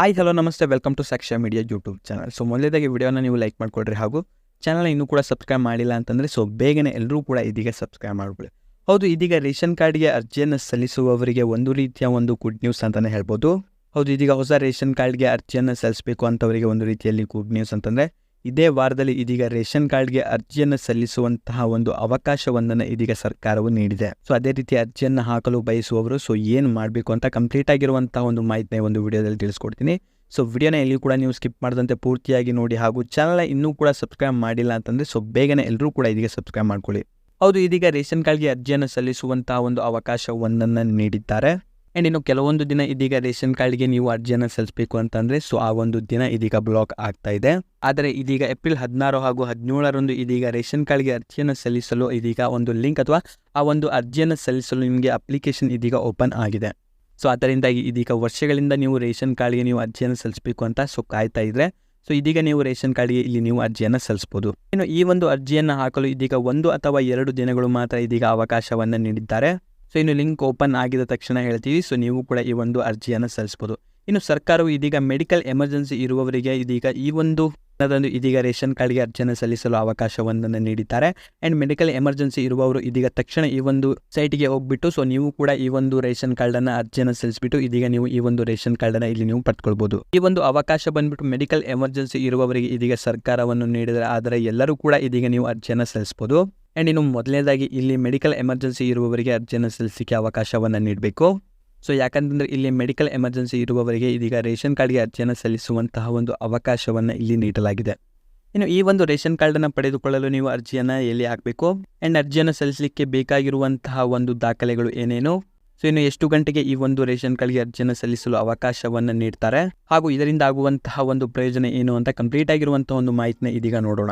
Hi, hello, ನಮಸ್ತೆ. Welcome to Sakshya media YouTube channel. So ಮೊದಲೇದಾಗಿ ವಿಡಿಯೋನ ನೀವು ಲೈಕ್ ಮಾಡಿಕೊಡ್ರಿ ಹಾಗೂ ಚಾನಲ್ ಇನ್ನೂ ಕೂಡ ಸಬ್ಸ್ಕ್ರೈಬ್ ಮಾಡಿಲ್ಲ ಅಂತಂದರೆ ಸೊ ಬೇಗನೆ ಎಲ್ಲರೂ ಕೂಡ ಇದೀಗ ಸಬ್ಸ್ಕ್ರೈಬ್ ಮಾಡ್ಕೊಳ್ಳಿ. ಹೌದು, ಇದೀಗ ರೇಷನ್ ಕಾರ್ಡ್ಗೆ ಅರ್ಜಿಯನ್ನು ಸಲ್ಲಿಸುವವರಿಗೆ ಒಂದು ರೀತಿಯ ಒಂದು ಗುಡ್ ನ್ಯೂಸ್ ಅಂತಲೇ ಹೇಳ್ಬೋದು. ಹೌದು, ಇದೀಗ ಹೊಸ ರೇಷನ್ ಕಾರ್ಡ್ಗೆ ಅರ್ಜಿಯನ್ನು ಸಲ್ಲಿಸಬೇಕು ಅಂತವರಿಗೆ ಒಂದು ರೀತಿಯಲ್ಲಿ ಗುಡ್ ನ್ಯೂಸ್ ಅಂತಂದರೆ ಇದೇ ವಾರದಲ್ಲಿ ಇದೀಗ ರೇಷನ್ ಕಾರ್ಡ್ಗೆ ಅರ್ಜಿಯನ್ನು ಸಲ್ಲಿಸುವಂತಹ ಒಂದು ಅವಕಾಶವೊಂದನ್ನು ಇದೀಗ ಸರ್ಕಾರವು ನೀಡಿದೆ. ಸೊ ಅದೇ ರೀತಿ ಅರ್ಜಿಯನ್ನು ಹಾಕಲು ಬಯಸುವವರು ಸೊ ಏನು ಮಾಡಬೇಕು ಅಂತ ಕಂಪ್ಲೀಟ್ ಆಗಿರುವಂತಹ ಒಂದು ಮಾಹಿತಿನ ಒಂದು ವಿಡಿಯೋದಲ್ಲಿ ತಿಳಿಸ್ಕೊಡ್ತೀನಿ. ಸೊ ವಿಡಿಯೋನ ಎಲ್ಲಿಯೂ ಕೂಡ ನೀವು ಸ್ಕಿಪ್ ಮಾಡದಂತೆ ಪೂರ್ತಿಯಾಗಿ ನೋಡಿ ಹಾಗೂ ಚಾನಲ್ನ ಇನ್ನೂ ಕೂಡ ಸಬ್ಸ್ಕ್ರೈಬ್ ಮಾಡಿಲ್ಲ ಅಂತಂದರೆ ಸೊ ಬೇಗನೆ ಎಲ್ಲರೂ ಕೂಡ ಇದೀಗ ಸಬ್ಸ್ಕ್ರೈಬ್ ಮಾಡ್ಕೊಳ್ಳಿ. ಹೌದು, ಇದೀಗ ರೇಷನ್ ಕಾರ್ಡ್ಗೆ ಅರ್ಜಿಯನ್ನು ಸಲ್ಲಿಸುವಂತಹ ಒಂದು ಅವಕಾಶವೊಂದನ್ನು ನೀಡಿದ್ದಾರೆ. ಆ್ಯಂಡ್ ಇನ್ನು ಕೆಲವೊಂದು ದಿನ ಇದೀಗ ರೇಷನ್ ಕಾರ್ಡ್ಗೆ ನೀವು ಅರ್ಜಿಯನ್ನು ಸಲ್ಲಿಸಬೇಕು ಅಂತಂದರೆ, ಸೊ ಆ ಒಂದು ದಿನ ಇದೀಗ ಬ್ಲಾಕ್ ಆಗ್ತಾ ಇದೆ. ಆದರೆ ಇದೀಗ ಏಪ್ರಿಲ್ ಹದಿನಾರು ಹಾಗೂ ಹದಿನೇಳರಂದು ಇದೀಗ ರೇಷನ್ ಕಾರ್ಡ್ಗೆ ಅರ್ಜಿಯನ್ನು ಸಲ್ಲಿಸಲು ಇದೀಗ ಒಂದು ಲಿಂಕ್ ಅಥವಾ ಆ ಒಂದು ಅರ್ಜಿಯನ್ನು ಸಲ್ಲಿಸಲು ನಿಮಗೆ ಅಪ್ಲಿಕೇಶನ್ ಇದೀಗ ಓಪನ್ ಆಗಿದೆ. ಸೊ ಅದರಿಂದಾಗಿ ಇದೀಗ ವರ್ಷಗಳಿಂದ ನೀವು ರೇಷನ್ ಕಾರ್ಡ್ಗೆ ನೀವು ಅರ್ಜಿಯನ್ನು ಸಲ್ಲಿಸಬೇಕು ಅಂತ ಸೊ ಕಾಯ್ತಾ ಇದ್ರೆ, ಸೊ ಇದೀಗ ನೀವು ರೇಷನ್ ಕಾರ್ಡ್ಗೆ ಇಲ್ಲಿ ನೀವು ಅರ್ಜಿಯನ್ನು ಸಲ್ಲಿಸಬಹುದು ಇನ್ನು ಈ ಒಂದು ಅರ್ಜಿಯನ್ನು ಹಾಕಲು ಇದೀಗ ಒಂದು ಅಥವಾ ಎರಡು ದಿನಗಳು ಮಾತ್ರ ಇದೀಗ ಅವಕಾಶವನ್ನು ನೀಡಿದ್ದಾರೆ. ಸೊ ಇನ್ನು ಲಿಂಕ್ ಓಪನ್ ಆಗಿದ ತಕ್ಷಣ ಹೇಳ್ತೀವಿ. ಸೊ ನೀವು ಕೂಡ ಈ ಒಂದು ಅರ್ಜಿಯನ್ನು ಸಲ್ಲಿಸ್ಬೋದು. ಇನ್ನು ಸರ್ಕಾರವು ಇದೀಗ ಮೆಡಿಕಲ್ ಎಮರ್ಜೆನ್ಸಿ ಇರುವವರಿಗೆ ಇದೀಗ ಈ ಒಂದು ಅದೊಂದು ಇದೀಗ ರೇಷನ್ ಕಾರ್ಡ್ಗೆ ಅರ್ಜಿಯನ್ನು ಸಲ್ಲಿಸಲು ಅವಕಾಶವೊಂದನ್ನು ನೀಡಿದ್ದಾರೆ. ಆ್ಯಂಡ್ ಮೆಡಿಕಲ್ ಎಮರ್ಜೆನ್ಸಿ ಇರುವವರು ಇದೀಗ ತಕ್ಷಣ ಈ ಒಂದು ಸೈಟ್ಗೆ ಹೋಗ್ಬಿಟ್ಟು ಸೊ ನೀವು ಕೂಡ ಈ ಒಂದು ರೇಷನ್ ಕಾರ್ಡನ್ನು ಅರ್ಜಿಯನ್ನು ಸಲ್ಲಿಸಿಬಿಟ್ಟು, ಇದೀಗ ನೀವು ಈ ಒಂದು ರೇಷನ್ ಕಾರ್ಡನ್ನು ಇಲ್ಲಿ ನೀವು ಪಡ್ಕೊಳ್ಬೋದು. ಈ ಒಂದು ಅವಕಾಶ ಬಂದ್ಬಿಟ್ಟು ಮೆಡಿಕಲ್ ಎಮರ್ಜೆನ್ಸಿ ಇರುವವರಿಗೆ ಇದೀಗ ಸರ್ಕಾರವನ್ನು ನೀಡಿದರೆ, ಆದರೆ ಎಲ್ಲರೂ ಕೂಡ ಇದೀಗ ನೀವು ಅರ್ಜಿಯನ್ನು ಸಲ್ಲಿಸಬಹುದು ಆ್ಯಂಡ್ ಇನ್ನು ಮೊದಲನೇದಾಗಿ ಇಲ್ಲಿ ಮೆಡಿಕಲ್ ಎಮರ್ಜೆನ್ಸಿ ಇರುವವರಿಗೆ ಅರ್ಜಿಯನ್ನು ಸಲ್ಲಿಸಲಿಕ್ಕೆ ಅವಕಾಶವನ್ನು ನೀಡಬೇಕು. ಸೊ ಯಾಕಂತಂದರೆ ಇಲ್ಲಿ ಮೆಡಿಕಲ್ ಎಮರ್ಜೆನ್ಸಿ ಇರುವವರಿಗೆ ಇದೀಗ ರೇಷನ್ ಕಾರ್ಡ್ಗೆ ಅರ್ಜಿಯನ್ನು ಸಲ್ಲಿಸುವಂತಹ ಒಂದು ಅವಕಾಶವನ್ನು ಇಲ್ಲಿ ನೀಡಲಾಗಿದೆ. ಇನ್ನು ಈ ಒಂದು ರೇಷನ್ ಕಾರ್ಡನ್ನು ಪಡೆದುಕೊಳ್ಳಲು ನೀವು ಅರ್ಜಿಯನ್ನು ಎಲ್ಲಿ ಹಾಕಬೇಕು? ಆ್ಯಂಡ್ ಅರ್ಜಿಯನ್ನು ಸಲ್ಲಿಸಲಿಕ್ಕೆ ಬೇಕಾಗಿರುವಂತಹ ಒಂದು ದಾಖಲೆಗಳು ಏನೇನು? ಸೊ ಇನ್ನು ಎಷ್ಟು ಗಂಟೆಗೆ ಈ ಒಂದು ರೇಷನ್ ಕಾರ್ಡ್ಗೆ ಅರ್ಜಿಯನ್ನು ಸಲ್ಲಿಸಲು ಅವಕಾಶವನ್ನು ನೀಡ್ತಾರೆ? ಹಾಗೂ ಇದರಿಂದ ಆಗುವಂತಹ ಒಂದು ಪ್ರಯೋಜನ ಏನು ಅಂತ ಕಂಪ್ಲೀಟ್ ಆಗಿರುವಂತಹ ಒಂದು ಮಾಹಿತಿನ ಇದೀಗ ನೋಡೋಣ.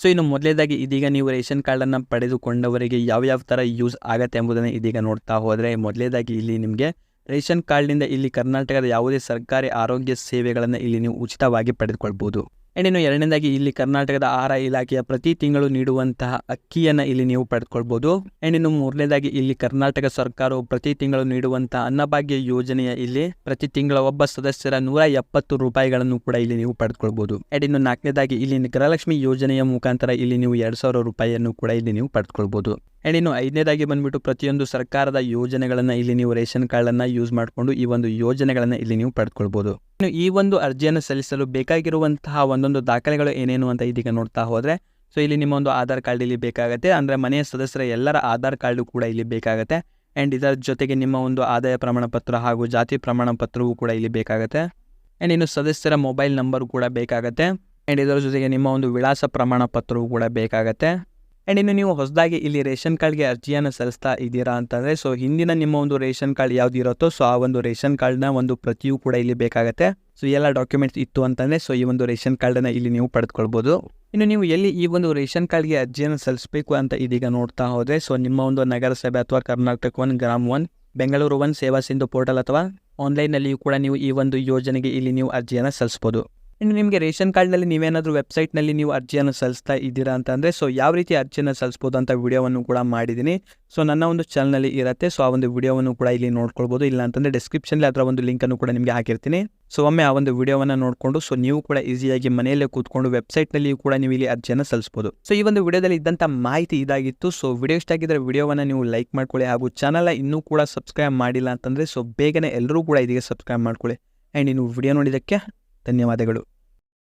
ಸೊ ಇನ್ನು ಮೊದಲೇದಾಗಿ ಇದೀಗ ನೀವು ರೇಷನ್ ಕಾರ್ಡನ್ನು ಪಡೆದುಕೊಂಡವರಿಗೆ ಯಾವ ಯಾವ ಥರ ಯೂಸ್ ಆಗತ್ತೆ ಎಂಬುದನ್ನು ಇದೀಗ ನೋಡ್ತಾ ಹೋದರೆ, ಮೊದಲೇದಾಗಿ ಇಲ್ಲಿ ನಿಮಗೆ ರೇಷನ್ ಕಾರ್ಡ್ನಿಂದ ಇಲ್ಲಿ ಕರ್ನಾಟಕದ ಯಾವುದೇ ಸರ್ಕಾರಿ ಆರೋಗ್ಯ ಸೇವೆಗಳನ್ನು ಇಲ್ಲಿ ನೀವು ಉಚಿತವಾಗಿ ಪಡೆದುಕೊಳ್ಬೋದು. ಆ್ಯಂಡ್ ಎರಡನೇದಾಗಿ ಇಲ್ಲಿ ಕರ್ನಾಟಕದ ಆಹಾರ ಇಲಾಖೆಯ ಪ್ರತಿ ತಿಂಗಳು ನೀಡುವಂತಹ ಅಕ್ಕಿಯನ್ನು ಇಲ್ಲಿ ನೀವು ಪಡೆದುಕೊಳ್ಬೋದು ಆ್ಯಂಡ್ ಮೂರನೇದಾಗಿ ಇಲ್ಲಿ ಕರ್ನಾಟಕ ಸರ್ಕಾರವು ಪ್ರತಿ ತಿಂಗಳು ನೀಡುವಂತಹ ಅನ್ನಭಾಗ್ಯ ಯೋಜನೆಯ ಇಲ್ಲಿ ಪ್ರತಿ ತಿಂಗಳ ಒಬ್ಬ ಸದಸ್ಯರ ನೂರ ಎಪ್ಪತ್ತು ರೂಪಾಯಿಗಳನ್ನು ಕೂಡ ಇಲ್ಲಿ ನೀವು ಪಡೆದುಕೊಳ್ಬೋದು ಆ್ಯಂಡ್ ಇನ್ನು ನಾಲ್ಕನೇದಾಗಿ ಇಲ್ಲಿ ಗೃಹಲಕ್ಷ್ಮಿ ಯೋಜನೆಯ ಮುಖಾಂತರ ಇಲ್ಲಿ ನೀವು ಎರಡು ಸಾವಿರ ರೂಪಾಯಿಯನ್ನು ಕೂಡ ಇಲ್ಲಿ ನೀವು ಪಡೆದುಕೊಳ್ಬೋದು ಆ್ಯಂಡ್ ಐದನೇದಾಗಿ ಬಂದ್ಬಿಟ್ಟು ಪ್ರತಿಯೊಂದು ಸರ್ಕಾರದ ಯೋಜನೆಗಳನ್ನು ಇಲ್ಲಿ ನೀವು ರೇಷನ್ ಕಾರ್ಡನ್ನು ಯೂಸ್ ಮಾಡಿಕೊಂಡು ಈ ಒಂದು ಯೋಜನೆಗಳನ್ನು ಇಲ್ಲಿ ನೀವು ಪಡೆದುಕೊಳ್ಬೋದು ಈ ಒಂದು ಅರ್ಜಿಯನ್ನು ಸಲ್ಲಿಸಲು ಬೇಕಾಗಿರುವಂತಹ ಒಂದೊಂದು ದಾಖಲೆಗಳು ಏನೇನು ಅಂತ ಇದೀಗ ನೋಡ್ತಾ ಹೋದರೆ ಸೊ ಇಲ್ಲಿ ನಿಮ್ಮ ಒಂದು ಆಧಾರ್ ಕಾರ್ಡ್ ಇಲ್ಲಿ ಬೇಕಾಗುತ್ತೆ. ಅಂದರೆ ಮನೆಯ ಸದಸ್ಯರ ಎಲ್ಲರ ಆಧಾರ್ ಕಾರ್ಡು ಕೂಡ ಇಲ್ಲಿ ಬೇಕಾಗುತ್ತೆ. ಆ್ಯಂಡ್ ಇದರ ಜೊತೆಗೆ ನಿಮ್ಮ ಒಂದು ಆದಾಯ ಪ್ರಮಾಣ ಪತ್ರ ಹಾಗೂ ಜಾತಿ ಪ್ರಮಾಣ ಪತ್ರವೂ ಕೂಡ ಇಲ್ಲಿ ಬೇಕಾಗುತ್ತೆ. ಆ್ಯಂಡ್ ಇನ್ನು ಸದಸ್ಯರ ಮೊಬೈಲ್ ನಂಬರ್ ಕೂಡ ಬೇಕಾಗುತ್ತೆ. ಆ್ಯಂಡ್ ಇದರ ಜೊತೆಗೆ ನಿಮ್ಮ ಒಂದು ವಿಳಾಸ ಪ್ರಮಾಣ ಪತ್ರವೂ ಕೂಡ ಬೇಕಾಗುತ್ತೆ. ಆ್ಯಂಡ್ ಇನ್ನು ನೀವು ಹೊಸದಾಗಿ ಇಲ್ಲಿ ರೇಷನ್ ಕಾರ್ಡ್ಗೆ ಅರ್ಜಿಯನ್ನು ಸಲ್ಲಿಸ್ತಾ ಇದ್ದೀರಾ ಅಂತಂದರೆ ಸೊ ಹಿಂದಿನ ನಿಮ್ಮ ಒಂದು ರೇಷನ್ ಕಾರ್ಡ್ ಯಾವ್ದು ಇರುತ್ತೋ ಸೊ ಆ ಒಂದು ರೇಷನ್ ಕಾರ್ಡ್ನ ಒಂದು ಪ್ರತಿಯೂ ಕೂಡ ಇಲ್ಲಿ ಬೇಕಾಗುತ್ತೆ. ಸೊ ಎಲ್ಲ ಡಾಕ್ಯುಮೆಂಟ್ಸ್ ಇತ್ತು ಅಂತಂದರೆ ಸೊ ಈ ಒಂದು ರೇಷನ್ ಕಾರ್ಡನ್ನು ಇಲ್ಲಿ ನೀವು ಪಡೆದುಕೊಳ್ಬೋದು. ಇನ್ನು ನೀವು ಎಲ್ಲಿ ಈ ಒಂದು ರೇಷನ್ ಕಾರ್ಡ್ಗೆ ಅರ್ಜಿಯನ್ನು ಸಲ್ಲಿಸಬೇಕು ಅಂತ ಇದೀಗ ನೋಡ್ತಾ ಹೋದರೆ ಸೊ ನಿಮ್ಮ ಒಂದು ನಗರಸಭೆ ಅಥವಾ Karnataka one, Grama one, Bengaluru one Seva Sindhu portal ಅಥವಾ ಆನ್ಲೈನ್ನಲ್ಲಿಯೂ ಕೂಡ ನೀವು ಈ ಒಂದು ಯೋಜನೆಗೆ ಇಲ್ಲಿ ನೀವು ಅರ್ಜಿಯನ್ನು ಸಲ್ಲಿಸ್ಬೋದು. ಇನ್ನು ನಿಮಗೆ ರೇಷನ್ ಕಾರ್ಡ್ನಲ್ಲಿ ನೀವೇನಾದರೂ ವೆಬ್ಸೈಟ್ನಲ್ಲಿ ನೀವು ಅರ್ಜಿಯನ್ನು ಸಲ್ಲಿಸ್ತಾ ಇದ್ದೀರಾ ಅಂತಂದರೆ ಸೊ ಯಾವ ರೀತಿ ಅರ್ಜಿಯನ್ನು ಸಲ್ಲಿಸ್ಬೋದು ಅಂತ ವಿಡಿಯೋವನ್ನು ಕೂಡ ಮಾಡಿದ್ದೀನಿ. ಸೊ ನನ್ನ ಒಂದು ಚಾನಲ್ನಲ್ಲಿ ಇರುತ್ತೆ, ಸೊ ಆ ಒಂದು ವಿಡಿಯೋವನ್ನು ಕೂಡ ಇಲ್ಲಿ ನೋಡ್ಕೊಳ್ಬೋದು. ಇಲ್ಲ ಅಂತಂದರೆ ಡಿಸ್ಕ್ರಿಪ್ಷನಲ್ಲಿ ಅದರ ಒಂದು ಲಿಂಕನ್ನು ಕೂಡ ನಿಮಗೆ ಹಾಕಿರ್ತೀನಿ. ಸೊ ಒಮ್ಮೆ ಆ ಒಂದು ವಿಡಿಯೋವನ್ನು ನೋಡಿಕೊಂಡು, ಸೊ ನೀವು ಕೂಡ ಈಸಿಯಾಗಿ ಮನೆಯಲ್ಲೇ ಕೂತ್ಕೊಂಡು ವೆಬ್ಸೈಟ್ನಲ್ಲಿಯೂ ಕೂಡ ನೀವು ಇಲ್ಲಿ ಅರ್ಜಿಯನ್ನು ಸಲ್ಲಿಸ್ಬೋದು. ಸೊ ಈ ಒಂದು ವಿಡಿಯೋದಲ್ಲಿ ಇದ್ದಂಥ ಮಾಹಿತಿ ಇದಾಗಿತ್ತು. ಸೊ ವಿಡಿಯೋ ಇಷ್ಟ ಆಗಿದ್ದರೆ ವಿಡಿಯೋವನ್ನು ನೀವು ಲೈಕ್ ಮಾಡ್ಕೊಳ್ಳಿ ಹಾಗೂ ಚಾನಲ್ನ ಇನ್ನೂ ಕೂಡ ಸಬ್ಸ್ಕ್ರೈಬ್ ಮಾಡಿಲ್ಲ ಅಂತಂದರೆ, ಸೊ ಬೇಗನೆ ಎಲ್ಲರೂ ಕೂಡ ಇದೀಗ ಸಬ್ಸ್ಕ್ರೈಬ್ ಮಾಡ್ಕೊಳ್ಳಿ. ಆ್ಯಂಡ್ ಇನ್ನು ವಿಡಿಯೋ ನೋಡಿದ್ದಕ್ಕೆ ಧನ್ಯವಾದಗಳು.